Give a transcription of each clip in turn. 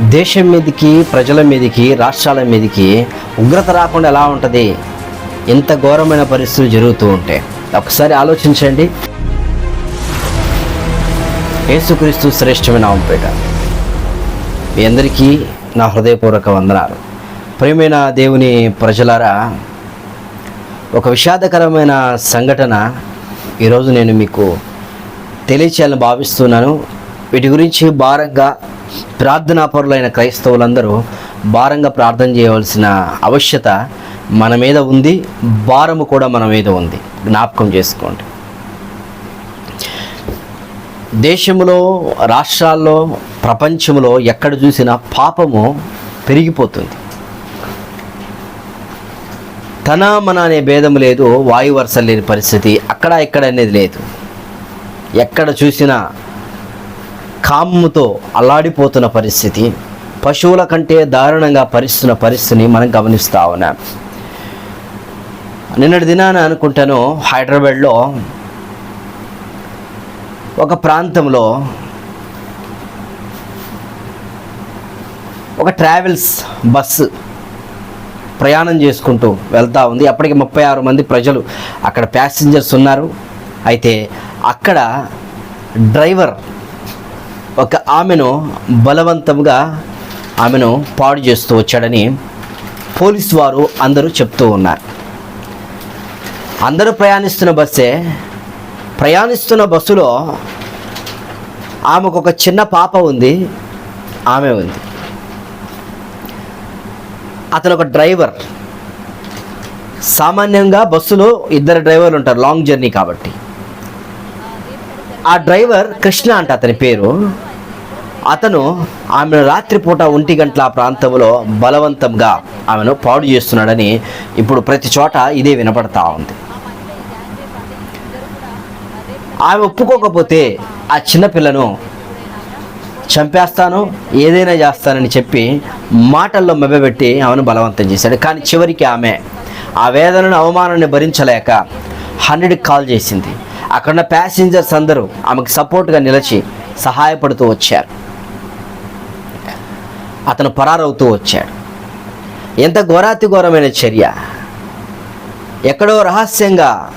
దేశం మీదకి ప్రజల మీదకి రాష్ట్రాల మీదకి ఉగ్రత రాకుండా ఎలా ఉంటుంది? ఎంత ఘోరమైన పరిస్థితులు జరుగుతూ ఉంటాయి ఒకసారి ఆలోచించండి. యేసుక్రీస్తు శ్రేష్టమైన నామంపేట. మీ అందరికీ నా హృదయపూర్వక వందనాలు. ప్రియమైన దేవుని ప్రజలారా ఒక విషాదకరమైన సంఘటన ఈరోజు నేను మీకు తెలియచేయాలని భావిస్తున్నాను. వీటి గురించి భారంగా ప్రార్థనాపరులైన క్రైస్తవులందరూ భారంగా ప్రార్థన చేయవలసిన ఆవశ్యత మన మీద ఉంది భారము కూడా మన మీద ఉంది. జ్ఞాపకం చేసుకోండి. దేశంలో రాష్ట్రాల్లో ప్రపంచంలో ఎక్కడ చూసినా పాపము పెరిగిపోతుంది. తన మన అనే భేదం లేదు వాయు వరుసలు లేని పరిస్థితి అక్కడ ఇక్కడ అనేది లేదు. ఎక్కడ చూసినా కామ్ముతో అల్లాడిపోతున్న పరిస్థితి పశువుల కంటే దారుణంగా పరిస్తున్న పరిస్థితిని మనం గమనిస్తూ ఉన్నాం. నిన్నటి దినాన అనుకుంటాను హైదరాబాద్లో ఒక ప్రాంతంలో ఒక ట్రావెల్స్ బస్సు ప్రయాణం చేసుకుంటూ వెళ్తూ ఉంది. అప్పటికి ముప్పై ఆరు మంది ప్రజలు అక్కడ ప్యాసింజర్స్ ఉన్నారు. అయితే అక్కడ డ్రైవర్ ఒక ఆమెను బలవంతంగా ఆమెను పాడు చేస్తూ వచ్చాడని పోలీస్ వారు అందరూ చెప్తూ ఉన్నారు. అందరూ ప్రయాణిస్తున్న బస్సే. ప్రయాణిస్తున్న బస్సులో ఆమెకు ఒక చిన్న పాప ఉంది. ఆమె ఉంది. అతను ఒక డ్రైవర్. సామాన్యంగా బస్సులో ఇద్దరు డ్రైవర్లు ఉంటారు లాంగ్ జర్నీ కాబట్టి. ఆ డ్రైవర్ కృష్ణ అంట అతని పేరు. అతను ఆమెను రాత్రిపూట ఒంటి గంటల ఆ ప్రాంతంలో బలవంతంగా ఆమెను పాడు చేస్తున్నాడని ఇప్పుడు ప్రతి చోట ఇదే వినపడతా ఉంది. ఆమె ఒప్పుకోకపోతే ఆ చిన్నపిల్లను చంపేస్తాను ఏదైనా చేస్తానని చెప్పి మాటల్లో మెబ్బెట్టి ఆమెను బలవంతం చేశాడు. కానీ చివరికి ఆమె ఆ వేదనను అవమానాన్ని భరించలేక హండ్రెడ్కి కాల్ చేసింది. అక్కడ ఉన్న ప్యాసింజర్స్ అందరూ ఆమెకు సపోర్ట్గా నిలిచి సహాయపడుతూ వచ్చారు. అతను పరారవుతూ వచ్చాడు. ఎంత ఘోరాతి ఘోరమైన చర్య. ఎక్కడో రహస్యంగా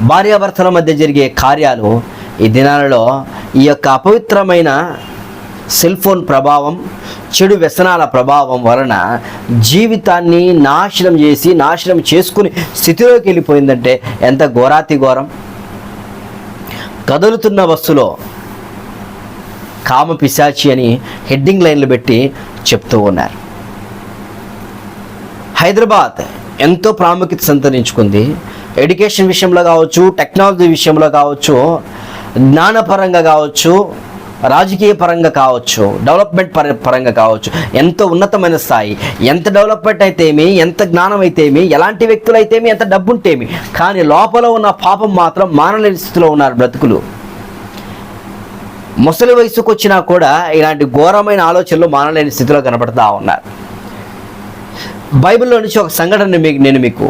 భార్యాభర్తల మధ్య జరిగే కార్యాలు ఈ దినాలలో ఈ యొక్క అపవిత్రమైన సెల్ ఫోన్ ప్రభావం చెడు వ్యసనాల ప్రభావం వలన జీవితాన్ని నాశనం చేసి నాశనం చేసుకుని స్థితిలోకి వెళ్ళిపోయిందంటే ఎంత ఘోరాతి ఘోరం. కదులుతున్న బస్సులో కామ పిశాచి అని హెడ్డింగ్ లైన్లు పెట్టి చెప్తూ ఉన్నారు. హైదరాబాద్ ఎంతో ప్రాముఖ్యత సంతరించుకుంది. ఎడ్యుకేషన్ విషయంలో కావచ్చు టెక్నాలజీ విషయంలో కావచ్చు జ్ఞానపరంగా కావచ్చు రాజకీయ పరంగా కావచ్చు డెవలప్మెంట్ పర పరంగా కావచ్చు ఎంతో ఉన్నతమైన స్థాయి ఎంత డెవలప్మెంట్ అయితేమి ఎంత జ్ఞానం అయితేమి ఎలాంటి వ్యక్తులు అయితేమి ఎంత డబ్బు ఉంటేమి కానీ లోపల ఉన్న పాపం మాత్రం మానలేని స్థితిలో ఉన్నారు బ్రతుకులు. ముసలి వయసుకు వచ్చినా కూడా ఇలాంటి ఘోరమైన ఆలోచనలు మానలేని స్థితిలో కనబడుతూ ఉన్నారు. బైబిల్లో నుంచి ఒక సంఘటన మీకు నేను మీకు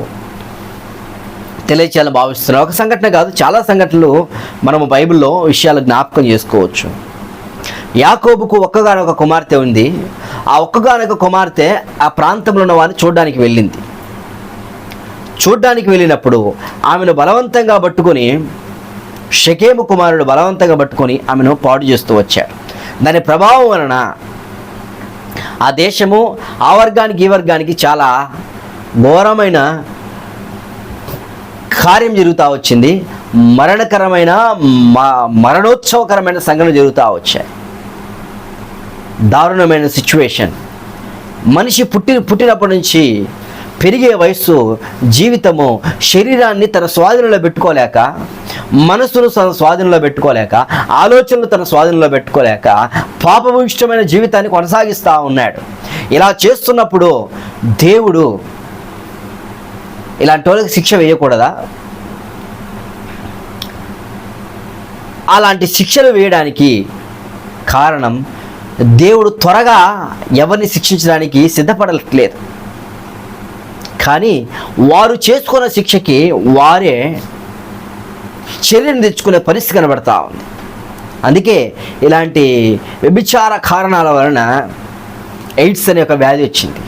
తెలియచేయాలని భావిస్తున్నాను. ఒక సంఘటన కాదు చాలా సంఘటనలు మనము బైబిల్లో విషయాలు జ్ఞాపకం చేసుకోవచ్చు. యాకోబుకు ఒక్కగానొక కుమార్తె ఉంది. ఆ ఒక్కగానొక కుమార్తె ఆ ప్రాంతంలో ఉన్న వారిని చూడడానికి వెళ్ళింది. చూడ్డానికి వెళ్ళినప్పుడు ఆమెను బలవంతంగా పట్టుకొని షకేము కుమారుడు బలవంతంగా పట్టుకొని ఆమెను పాడు చేస్తూ వచ్చాడు. దాని ప్రభావం వలన ఆ దేశము ఆ వర్గానికి ఈ వర్గానికి చాలా ఘోరమైన కార్యం జరుగుతూ వచ్చింది. మరణకరమైన మ- మరణోత్సవకరమైన సంఘటన జరుగుతూ వచ్చాయి. దారుణమైన సిచ్యువేషన్ మనిషి పుట్టి పుట్టినప్పటి నుంచి పెరిగే వయస్సు జీవితము శరీరాన్ని తన స్వాధీనంలో పెట్టుకోలేక మనసును తన స్వాధీనంలో పెట్టుకోలేక ఆలోచనలు తన స్వాధీనంలో పెట్టుకోలేక పాపభూయిష్టమైన జీవితాన్ని కొనసాగిస్తూ ఉన్నాడు. ఇలా చేస్తున్నప్పుడు దేవుడు ఇలాంటి వాళ్ళకి శిక్ష వేయకూడదా? అలాంటి శిక్షలు వేయడానికి కారణం దేవుడు త్వరగా ఎవరిని శిక్షించడానికి సిద్ధపడట్లేదు. కానీ వారు చేసుకున్న శిక్షకి వారే చర్యను తెచ్చుకునే పరిస్థితి కనబడతా ఉంది. అందుకే ఇలాంటి వ్యభిచార కారణాల వలన ఎయిడ్స్ అనే ఒక వ్యాధి వచ్చింది.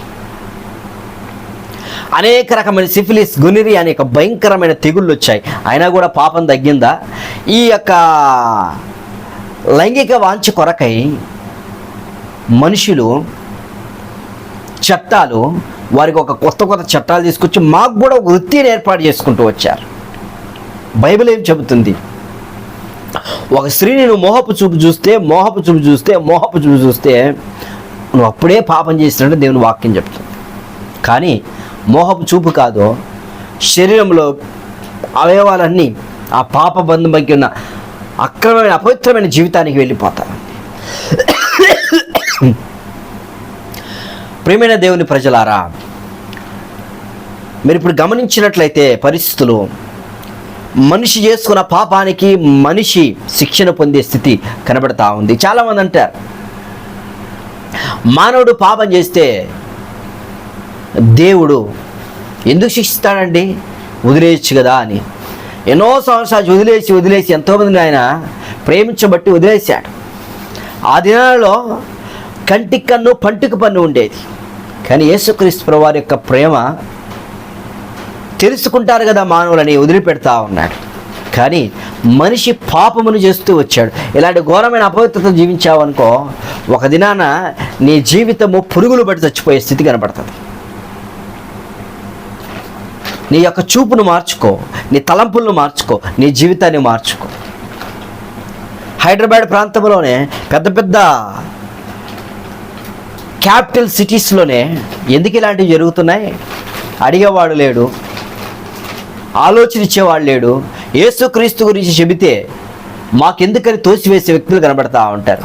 అనేక రకమైన సిఫిలిస్ గునిరి అనే ఒక భయంకరమైన తెగుళ్ళు వచ్చాయి. అయినా కూడా పాపం తగ్గిందా? ఈ యొక్క లైంగిక వాంఛ కొరకై మనుషులు చట్టాలు వారికి ఒక కొత్త కొత్త చట్టాలు తీసుకొచ్చి మాకు కూడా ఒక వృత్తిని ఏర్పాటు చేసుకుంటూ వచ్చారు. బైబిల్ ఏం చెబుతుంది? ఒక స్త్రీని నువ్వు మోహపు చూపు చూస్తే మోహపు చూపు చూస్తే మోహపు చూపు చూస్తే నువ్వు అప్పుడే పాపం చేసినట్టు దేవుని వాక్యం చెప్తుంది. కానీ మోహపు చూపు కాదు శరీరంలో అవయవాలన్నీ ఆ పాప బంధుమకి ఉన్న అక్రమమైన అపవిత్రమైన జీవితానికి వెళ్ళిపోతారు Hmm. ప్రేమైన దేవుని ప్రజలారా మీరు ఇప్పుడు గమనించినట్లయితే పరిస్థితులు మనిషి చేసుకున్న పాపానికి మనిషి శిక్షణ పొందే స్థితి కనబడతా ఉంది. చాలామంది అంటారు మానవుడు పాపం చేస్తే దేవుడు ఎందుకు శిక్షిస్తాడండి? వదిలేయచ్చు కదా అని. ఎన్నో సంవత్సరాలు వదిలేసి వదిలేసి ఎంతోమందిని ఆయన ప్రేమించబట్టి వదిలేశాడు. ఆ దినాలలో కంటికి కన్ను పంటికి పన్ను ఉండేది. కానీ యేసుక్రీస్తు ప్రభు వారి యొక్క ప్రేమ తెలుసుకుంటారు కదా మానవులని వదిలిపెడతా ఉన్నాడు. కానీ మనిషి పాపమును చేస్తూ వచ్చాడు. ఇలాంటి ఘోరమైన అపవిత్రత జీవించావనుకో ఒక దినాన నీ జీవితము పురుగులు పడి చచ్చిపోయే స్థితి కనబడుతుంది. నీ యొక్క చూపును మార్చుకో నీ తలంపులను మార్చుకో నీ జీవితాన్ని మార్చుకో. హైదరాబాద్ ప్రాంతంలోనే పెద్ద పెద్ద క్యాపిటల్ సిటీస్లోనే ఎందుకు ఇలాంటివి జరుగుతున్నాయి? అడిగేవాడు లేడు. ఆలోచనిచ్చేవాడు లేడు. యేసుక్రీస్తు గురించి చెబితే మాకెందుకని తోసివేసే వ్యక్తులు కనబడతా ఉంటారు.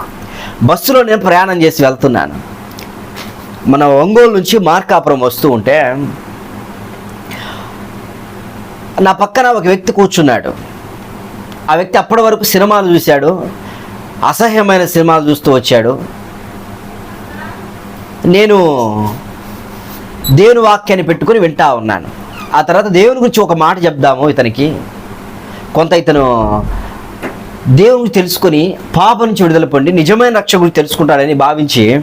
బస్సులో నేను ప్రయాణం చేసి వెళ్తున్నాను. మన ఒంగోలు నుంచి మార్కాపురం వస్తూ ఉంటే నా పక్కన ఒక వ్యక్తి కూర్చున్నాడు. ఆ వ్యక్తి అప్పటి వరకు సినిమాలు చూశాడు. అసహ్యమైన సినిమాలు చూస్తూ వచ్చాడు. నేను దేవుని వాక్యాన్ని పెట్టుకుని వింటా ఉన్నాను. ఆ తర్వాత దేవుని గురించి ఒక మాట చెప్దాము ఇతనికి. కొంత ఇతను దేవుని తెలుసుకొని పాప నుంచి విడుదల పొంది నిజమైన రక్ష గురించి తెలుసుకుంటాడని భావించి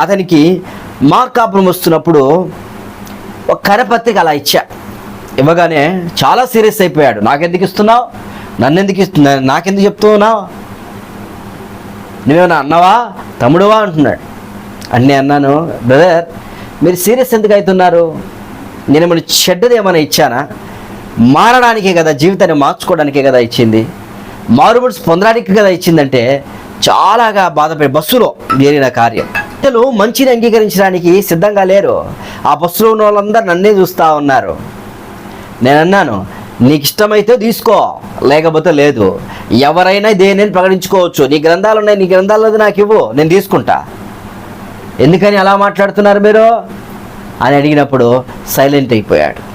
అతనికి మార్కాపురం వస్తున్నప్పుడు ఒక కరపత్రిక అలా ఇచ్చా. ఇవ్వగానే చాలా సీరియస్ అయిపోయాడు. నాకెందుకు ఇస్తున్నావు? నన్నెందుకు ఇస్తున్నా నాకెందుకు చెప్తున్నావు? నువ్వేమన్నా అన్నవా? తమ్ముడువా? అంటున్నాడు. అన్నీ అన్నాను బ్రదర్ మీరు సీరియస్ ఎందుకు అవుతున్నారు? నేను ఏమైనా చెడ్డది ఏమైనా ఇచ్చానా? మారడానికే కదా జీవితాన్ని మార్చుకోవడానికే కదా ఇచ్చింది. మారుమూడ్స్ పొందడానికి కదా ఇచ్చిందంటే చాలాగా బాధపడి బస్సులో జరిగిన కార్యం. పిల్లలు మంచిని అంగీకరించడానికి సిద్ధంగా లేరు. ఆ బస్సులో ఉన్న వాళ్ళందరూ నన్నే చూస్తూ ఉన్నారు. నేను అన్నాను నీకు ఇష్టమైతే తీసుకో లేకపోతే లేదు. ఎవరైనా దేనిని ప్రకటించుకోవచ్చు. నీ గ్రంథాలు ఉన్నాయి నీ గ్రంథాలు నాకు ఇవ్వు నేను తీసుకుంటా. ఎందుకని అలా మాట్లాడుతున్నారు మీరు? అని అడిగినప్పుడు సైలెంట్ అయిపోయాడు.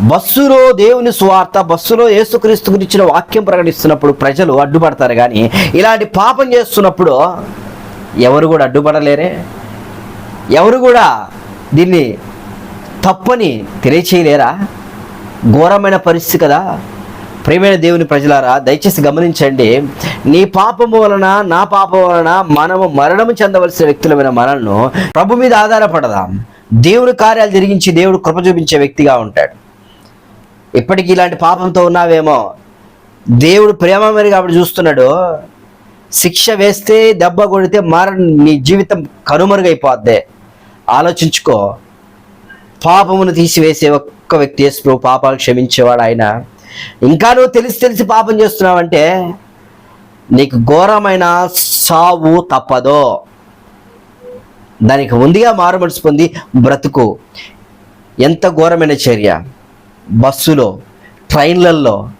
బస్సులో దేవుని స్వార్థ బస్సులో యేసుక్రీస్తు గురించిన వాక్యం ప్రకటిస్తున్నప్పుడు ప్రజలు అడ్డుపడతారు కానీ ఇలాంటి పాపం చేస్తున్నప్పుడు ఎవరు కూడా అడ్డుపడలేరే? ఎవరు కూడా దీన్ని తప్పని తెలియచేయలేరా? ఘోరమైన పరిస్థితి కదా. ప్రియమైన దేవుని ప్రజలారా దయచేసి గమనించండి. నీ పాపము వలన నా పాపం వలన మనము మరణము చెందవలసిన వ్యక్తులమైన మనల్ని ప్రభు మీద ఆధారపడదాం. దేవుని కార్యాలు జరిగించి దేవుడు కృప చూపించే వ్యక్తిగా ఉంటాడు. ఇప్పటికీ ఇలాంటి పాపంతో ఉన్నావేమో. దేవుడు ప్రేమ మరి కాబట్టి చూస్తున్నాడు. శిక్ష వేస్తే దెబ్బ కొడితే మార నీ జీవితం కనుమరుగైపోద్దే. ఆలోచించుకో. పాపమును తీసివేసే ఒక్క వ్యక్తి యేసు పాపాలు క్షమించేవాడు ఆయన. ఇంకా నువ్వు తెలిసి తెలిసి పాపం చేస్తున్నావంటే నీకు ఘోరమైన సావు తప్పదో. దానికి ముందుగా మారుమనసు పొంది బ్రతుకు. ఎంత ఘోరమైన చర్య. బస్సులో ట్రైన్లల్లో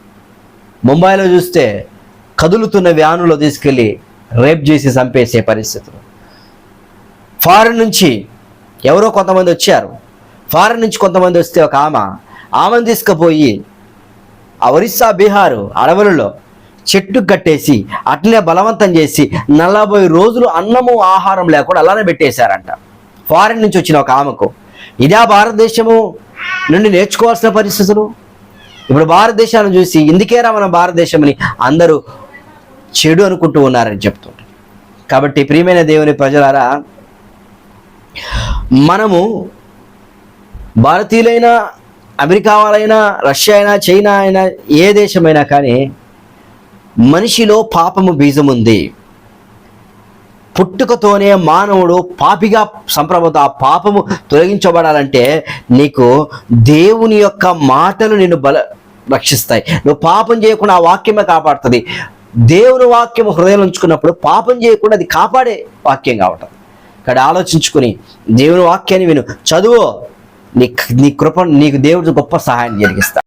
ముంబైలో చూస్తే కదులుతున్న వ్యానులో తీసుకెళ్ళి రేప్ చేసి చంపేసే పరిస్థితులు. ఫారెన్ నుంచి ఎవరో కొంతమంది వచ్చారు. ఫారెన్ నుంచి కొంతమంది వస్తే ఒక ఆమె. ఆమెను తీసుకుపోయి ఒరిస్సా బీహారు అడవులలో చెట్టు కట్టేసి అట్లనే బలవంతం చేసి నలభై రోజులు అన్నము ఆహారం లేకుండా అలానే పెట్టేశారంట. ఫారెన్ నుంచి వచ్చిన ఒక ఆమెకు. ఇదే భారతదేశము నుండి నేర్చుకోవాల్సిన పరిస్థితులు? ఇప్పుడు భారతదేశాన్ని చూసి ఇందుకేరా మన భారతదేశంని అందరూ చెడు అనుకుంటూ ఉన్నారని చెప్తుంటారు కాబట్టి ప్రియమైన దేవుని ప్రజలారా మనము భారతీయులైనా అమెరికా వాళ్ళైనా రష్యా అయినా చైనా అయినా ఏ దేశమైనా కానీ మనిషిలో పాపము బీజం ఉంది పుట్టుకతోనే మానవుడు పాపిగా సంప్రమత ఆ పాపము తొలగించబడాలంటే నీకు దేవుని యొక్క మాటలు నిన్ను బల రక్షిస్తాయి. నువ్వు పాపం చేయకుండా ఆ వాక్యమే కాపాడుతుంది. దేవుని వాక్యం హృదయం ఉంచుకున్నప్పుడు పాపం చేయకుండా అది కాపాడే వాక్యం కావటం. ఇక్కడ ఆలోచించుకుని దేవుని వాక్యాన్ని విను. చదువు. నీ నీ కృప నీకు దేవుడు గొప్ప సహాయం జరిగిస్తా.